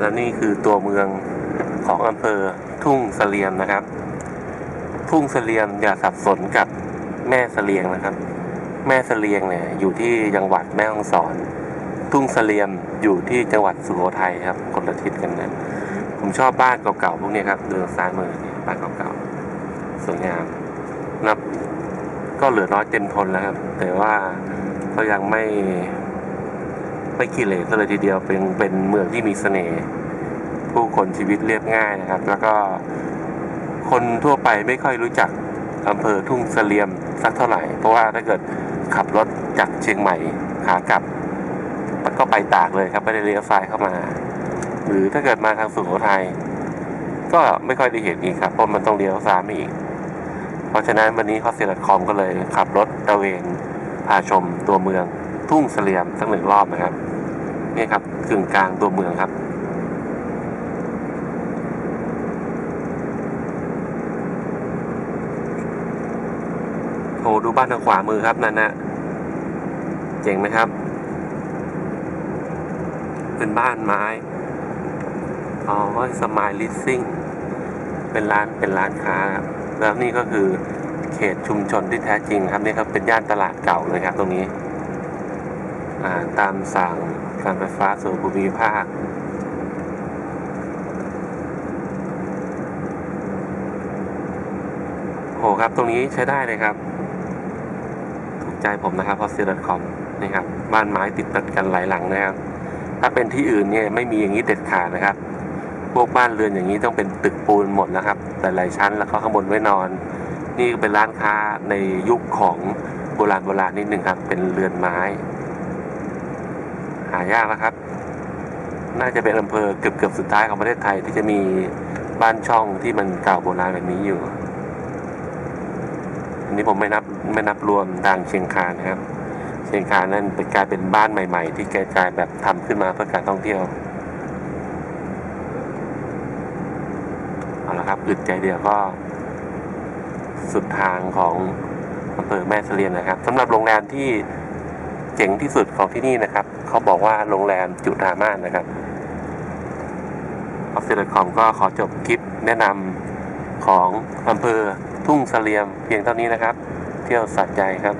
และนี่คือตัวเมืองของอำเภอทุ่งเสลียมนะครับ ทุ่งเสลียมอย่าสับสนกับแม่เสลียงนะครับ แม่เสลียงเนี่ยอยู่ที่จังหวัดแม่ฮ่องสอน ทุ่งเสลียมอยู่ที่จังหวัดสุโขทัยครับคนละทิศกันนะผมชอบบ้านเก่าๆพวกนี้ครับเดือซ้ายมือนี่บ้านเก่าๆสวยงามนะครับก็เหลือน้อยเต็มทนแล้วครับ แต่ว่าก็ยังไม่ ไม่ขี้เหร่ซะเลยทีเดียวเป็นเป็นเมืองที่มีเสน่ห์ผู้คนชีวิตเรียบง่ายนะครับ แล้วก็คนทั่วไปไม่ค่อยรู้จักอำเภอทุ่งเสลียมสักเท่าไหร่ เพราะว่าถ้าเกิดขับรถจากเชียงใหม่ขากลับมันก็ไปตากเลยครับไม่ได้เลี้ยวซ้ายเข้ามา หรือถ้าเกิดมาทางสุโขทัยก็ไม่ค่อยได้เห็นอีกครับเพราะมันต้องเลี้ยวซ้ายอีก เพราะฉะนั้นวันนี้คอสเซลคอมก็เลยขับรถตะเวนพาชมตัวเมือง ทุ่งเสลียมสักหนึ่งรอบนะครับนี่ครับกึ่งกลางตัวเมืองครับโอ้ดูบ้านทางขวามือครับนั่นนะเจ๋งไหมครับ เป็นบ้านไม้อ๋อสมายลิสซิ่งเป็นร้านเป็นร้านค้าครับแล้วนี่ก็คือเขตชุมชนที่แท้จริงครับนี่ครับเป็นย่านตลาดเก่าเลยครับตรงนี้ ตามสั่งการไฟฟ้าส่วนภูมิภาคโหครับตรงนี้ใช้ได้เลยครับ ถูกใจผมนะครับ p o s t i c o m นี่ครับบ้านไม้ติดตัดกันหลายหลังนะครับ ถ้าเป็นที่อื่นเนี่ยไม่มีอย่างนี้เด็ดขาดนะครับ พวกบ้านเรือนอย่างนี้ต้องเป็นตึกปูนหมดนะครับ แต่หลายชั้นแล้วก็ข้างบนไว้นอน นี่เป็นร้านค้าในยุคของโบราณโบราณนิดหนึ่งครับ เป็นเรือนไม้ายากนะครับ น่าจะเป็นอำเภอเกือบเกือบสุดท้ายของประเทศไทยที่จะมีบ้านช่องที่มันเก่าโบราณแบบนี้อยู่ อันนี้ผมไม่นับไม่นับรวมดังเชียงคานนะครับ เชียงคานนั่นเป็นกลายเป็นบ้านใหม่ ๆ ที่แกกลายแบบทำขึ้นมาเพื่อการท่องเที่ยวเอาละครับอึดใจเดียวก็สุดทางของอำเภอแม่เสลียนนะครับสำหรับโรงแรมที่ จ๋งที่สุดของที่นี่นะครับ เขาบอกว่าโรงแรมจุฬามาศนะครับออฟฟิศคอมก็ขอจบคลิปแนะนำของอำเภอทุ่งเสลียมเพียงเท่านี้นะครับ เที่ยวสัตใจครับ